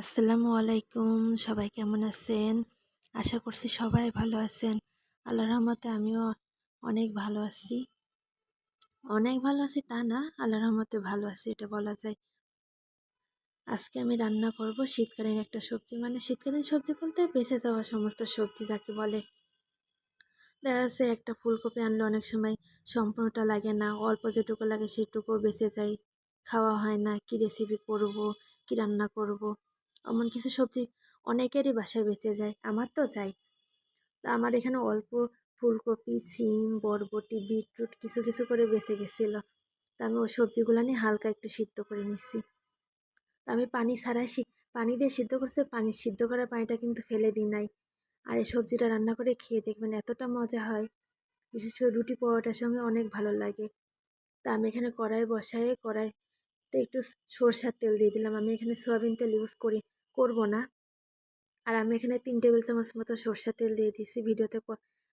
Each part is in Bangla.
আসসালামু আলাইকুম, সবাই কেমন আছেন? আশা করছি সবাই ভালো আছেন। আল্লাহর রহমতে আমিও অনেক ভালো আছি। অনেক ভালো আছি তা না, আল্লাহর রহমতে ভালো আছি, এটা বলা যায়। আজকে আমি রান্না করব শীতকালীন একটা সবজি মানে শীতকালীন সবজি বলতে বেঁচে যাওয়া সমস্ত সবজি যাকে বলে। দেখা যাচ্ছে একটা ফুলকপি আনলে অনেক সময় সম্পূর্ণটা লাগে না, অল্প যেটুকু লাগে সেটুকু বেঁচে যায়। খাওয়া হয় না, কি রেসিপি করব, কি রান্না করব। এমন কিছু সবজি অনেকেরই বাসায় বেঁচে যায়, আমার তো চাই তা আমার এখানে অল্প ফুলকপি, সিম, বরবটি, বিটরুট কিছু কিছু করে বেঁচে গেছিল। তা আমি ওই সবজিগুলো নিয়ে হালকা একটু সিদ্ধ করে নিচ্ছি। তা আমি পানি ছাড়াই পানি দিয়ে সিদ্ধ করছে, পানি সিদ্ধ করা পানিটা কিন্তু ফেলে দিই নাই। আর এই সবজিটা রান্না করে খেয়ে দেখবেন এতটা মজা হয়। বিশেষ করে রুটি পরোটার সঙ্গে অনেক ভালো লাগে। তা আমি এখানে কড়াই বসাই কড়াইতে একটু সরষার তেল দিয়ে দিলাম। আমি এখানে সয়াবিন তেল ইউজ করি, করব না। আর আমি এখানে তিন টেবিল চামচ মতো সরষার তেল দিয়ে দিছি। ভিডিওতে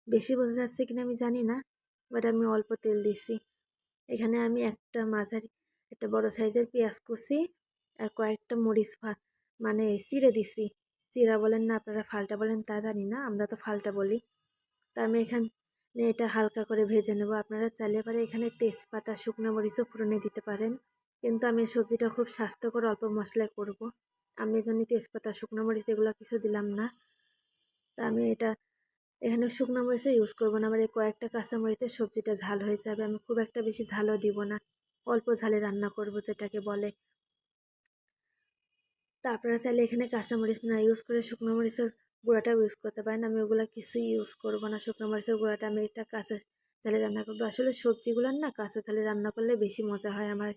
বেশি বোঝা যাচ্ছে কিনা আমি জানি না বাট আমি অল্প তেল দিছি। এখানে আমি একটা মাঝারি, একটা বড় সাইজের পেঁয়াজ কুচি আর কয়েকটা মরিচ মানে চিড়ে দিছি। চিরা বলেন না, আপনারা ফালটা বলেন তা জানি না, আমরা তো ফালটা বলি। তা আমি এখানে এটা হালকা করে ভেজে নেব। আপনারা চাইলে পারে এখানে তেজপাতা, শুকনো মরিচও ফোড়নে দিতে পারেন। কিন্তু আমি সবজিটা খুব স্বাস্থ্যকর অল্প মশলায় করব। আমি এজন্য তেজপাতা, শুকনো মরিচ এগুলো কিছু দিলাম না। তা আমি এটা, এখানে শুকনো মরিচও ইউজ করব না। আমার এই কয়েকটা কাঁচামরিচের সবজিটা ঝাল হয়ে যাবে। আমি খুব একটা বেশি ঝালও দিব না। অল্প ঝালে রান্না করব যেটাকে বলে। তা আপনারা চাইলে এখানে কাঁচামরিচ না ইউজ করে শুকনো মরিচের গুঁড়াটাও ইউজ করতে পারেন। আমি ওগুলো কিছুই ইউজ করব না। শুকনো মরিচের গুঁড়াটা আমি এটা কাঁচা ঝালে রান্না করব। আসলে সবজিগুলো না কাঁচা ঝালে রান্না করলে বেশি মজা হয় আমার।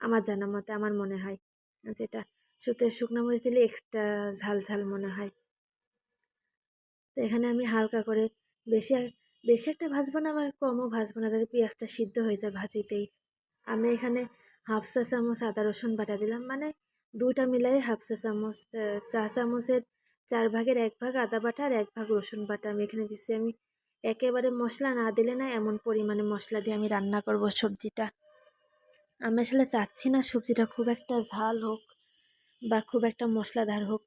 আমার জানা মতে আমার মনে হয়। যেটা শুতে শুকনো মরিচ দিলে এক্সট্রা ঝাল ঝাল মনে হয়। তো এখানে আমি হালকা করে বেশি বেশি একটা ভাজবো না, আবার কমও ভাজবো না, যাতে পেঁয়াজটা সিদ্ধ হয়ে যায় ভাজিতেই। আমি এখানে হাফ চা চামচ আদা রসুন বাটা দিলাম মানে দুইটা মিলাই হাফ চা চামচ চা চামচের চার ভাগের এক ভাগ আদা বাটা আর এক ভাগ রসুন বাটা আমি এখানে দিচ্ছি। আমি একেবারে মশলা না দিলে না এমন পরিমাণে মশলা দিয়ে আমি রান্না করব সবজিটা। আমি আসলে চাচ্ছি না সবজিটা খুব একটা ঝাল হোক বা খুব একটা মশলাদার হোক।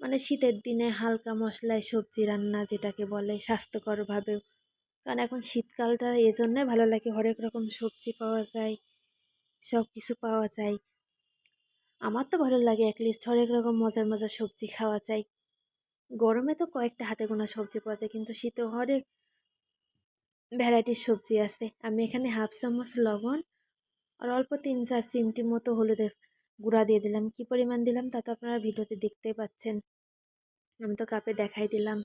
মানে শীতের দিনে হালকা মশলায় সবজি রান্না যেটাকে বলে স্বাস্থ্যকরভাবেও কারণ এখন শীতকালটা এই জন্যই ভালো লাগে, হরেক রকম সবজি পাওয়া যায় সব কিছু পাওয়া যায়। আমার তো ভালো লাগে অ্যাটলিস্ট হরেক রকম মজার মজার সবজি খাওয়া যায়। গরমে তো কয়েকটা হাতে গোনা সবজি পাওয়া যায়, কিন্তু শীতে হরেক ভ্যারাইটির সবজি আছে। আমি এখানে হাফ চামচ লবণ আর অল্প তিন চার চিমটি মতো হলুদের গুঁড়া দিয়ে দিলাম। কি পরিমাণ দিলাম তা তো আপনারা ভিডিওতে দেখতেই পাচ্ছেন। আমি তো কাপে দেখাই দিলাম।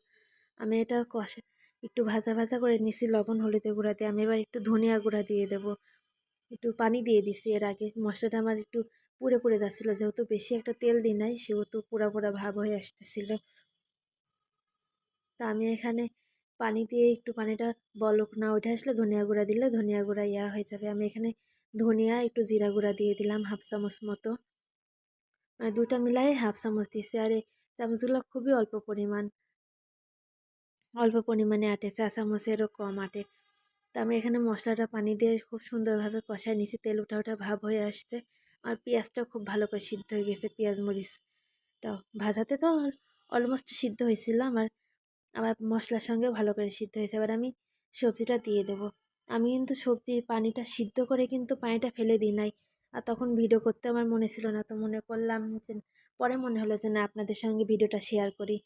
আমি এটা কষা একটু ভাজা ভাজা করে নিছি লবণ, হলুদের গুঁড়া দিয়ে। আমি এবার একটু ধনিয়া গুঁড়া দিয়ে দেবো। একটু পানি দিয়ে দিছি এর আগে। মশলাটা আমার একটু পুড়ে পুড়ে যাচ্ছিল। যেহেতু বেশি একটা তেল দিই নাই, সেহেতু পোড়া পোড়া ভাব হয়ে আসতেছিল। তা আমি এখানে পানি দিয়ে একটু পানিটা বলক না উঠে আসলে ধনিয়া গুঁড়া দিলে ধনিয়া গুঁড়া ইয়া হয়ে যাবে। আমি এখানে ধনিয়া, একটু জিরা গুঁড়া দিয়ে দিলাম, হাফ চামচ মতো। মানে দুটা মিলাই হাফ চামচ দিছি। আর এই চামচগুলো খুবই অল্প পরিমাণ, অল্প পরিমাণে আটে, চা চামচেরও কম আটে। তা আমি এখানে মশলাটা পানি দিয়ে খুব সুন্দরভাবে কষায় নিছি। তেল উঠা উঠা ভাব হয়ে আসছে। আর পেঁয়াজটাও খুব ভালো করে সিদ্ধ হয়ে গেছে, পেঁয়াজ মরিচটাও। ভাজাতে তো অলমোস্ট সিদ্ধ হয়েছিল আমার আমার মশলার সঙ্গেও ভালো করে সিদ্ধ হয়েছে। এবার আমি সবজিটা দিয়ে দেবো। আমি কিন্তু সবজির পানিটা সিদ্ধ করে কিন্তু পানিটা ফেলে দিই নাই। আর তখন ভিডিও করতে আমার মনে ছিল না, তো মনে করলাম যে পরে মনে হলো যে না, আপনাদের সঙ্গে ভিডিওটা শেয়ার করি।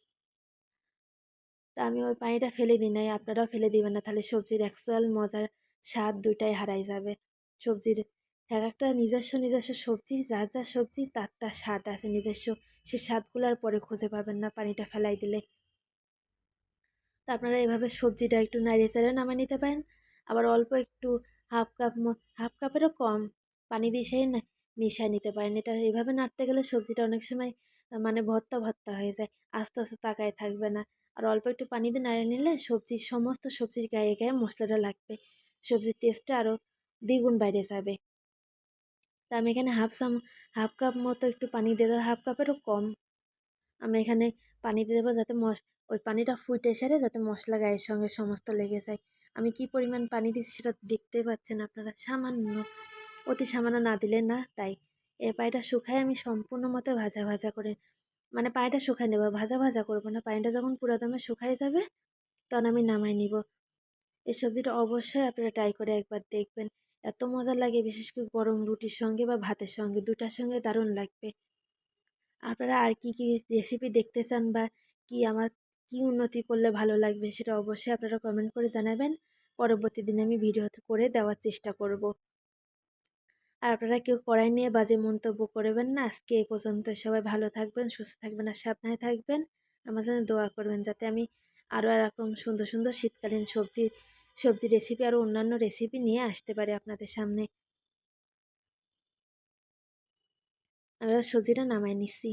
তা আমি ওই পানিটা ফেলে দিই নাই, আপনারাও ফেলে দিবেন না, তাহলে সবজির অ্যাকচুয়াল মজার স্বাদ দুইটাই হারাই যাবে। সবজির এক একটা নিজস্ব নিজস্ব সবজি, যা যা সবজি তার তার স্বাদ আছে, নিজস্ব সে স্বাদগুলো আর পরে খুঁজে পাবেন না পানিটা ফেলাই দিলে। তা আপনারা এভাবে সবজিটা একটু নাড়িয়ে চাড়িয়ে নামিয়ে নিতে পারেন। আবার অল্প একটু হাফ কাপ হাফ কাপেরও কম। পানি দিয়ে সেই মিশিয়ে নিতে পারেন। এটা এভাবে নাড়তে গেলে সবজিটা অনেক সময় মানে ভর্তা ভর্তা হয়ে যায়। আস্তে আস্তে তাকায় থাকবে না। আর অল্প একটু পানি দিয়ে নাড়িয়ে নিলে সবজির সমস্ত সবজির গায়ে গায়ে মশলাটা লাগবে। সবজির টেস্টটা আরও দ্বিগুণ বাইরে যাবে। তা আমি এখানে হাফ সাম, হাফ কাপ মতো একটু পানি দিয়ে দেবো। হাফ কাপেরও কম। আমি এখানে পানি দিয়ে দেবো যাতে মশ, ওই পানিটা ফুটে সারে যাতে মশলা গায়ের সঙ্গে সমস্ত লেগে যায়। আমি কি পরিমাণ পানি দিচ্ছি সেটা দেখতে পাচ্ছেন আপনারা? সামান্য, অতি সামান্য না দিলে না তাই। এ পায়েটা শুকায় আমি সম্পূর্ণ মতো ভাজা ভাজা করে মানে পায়েটা শুকায় নেব, ভাজা ভাজা করব না। পানিটা যখন পুরো দমে শুকাই যাবে, তখন আমি নামাই নিব। এই সবজিটা অবশ্যই আপনারা ট্রাই করে একবার দেখবেন। এত মজা লাগে, বিশেষ করে গরম রুটির সঙ্গে বা ভাতের সঙ্গে, দুটার সঙ্গে দারুণ লাগবে। আপনারা আর কি কি রেসিপি দেখতে চান বা কি আমার কি উন্নতি করলে ভালো লাগবে সেটা অবশ্যই আপনারা কমেন্ট করে জানাবেন। পরবর্তী দিনে আমি ভিডিও করে দেওয়ার চেষ্টা করব। আর আপনারা কেউ কড়াই নিয়ে বাজে মন্তব্য করবেন না। আজকে এ পর্যন্ত সবাই ভালো থাকবেন, সুস্থ থাকবেন আর সাবধানে থাকবেন। আমার জন্য দোয়া করবেন যাতে আমি আরও এরকম সুন্দর সুন্দর শীতকালীন সবজি সবজি রেসিপি আরও অন্যান্য রেসিপি নিয়ে আসতে পারি আপনাদের সামনে। আমি সবজিটা নামাই নিচ্ছি।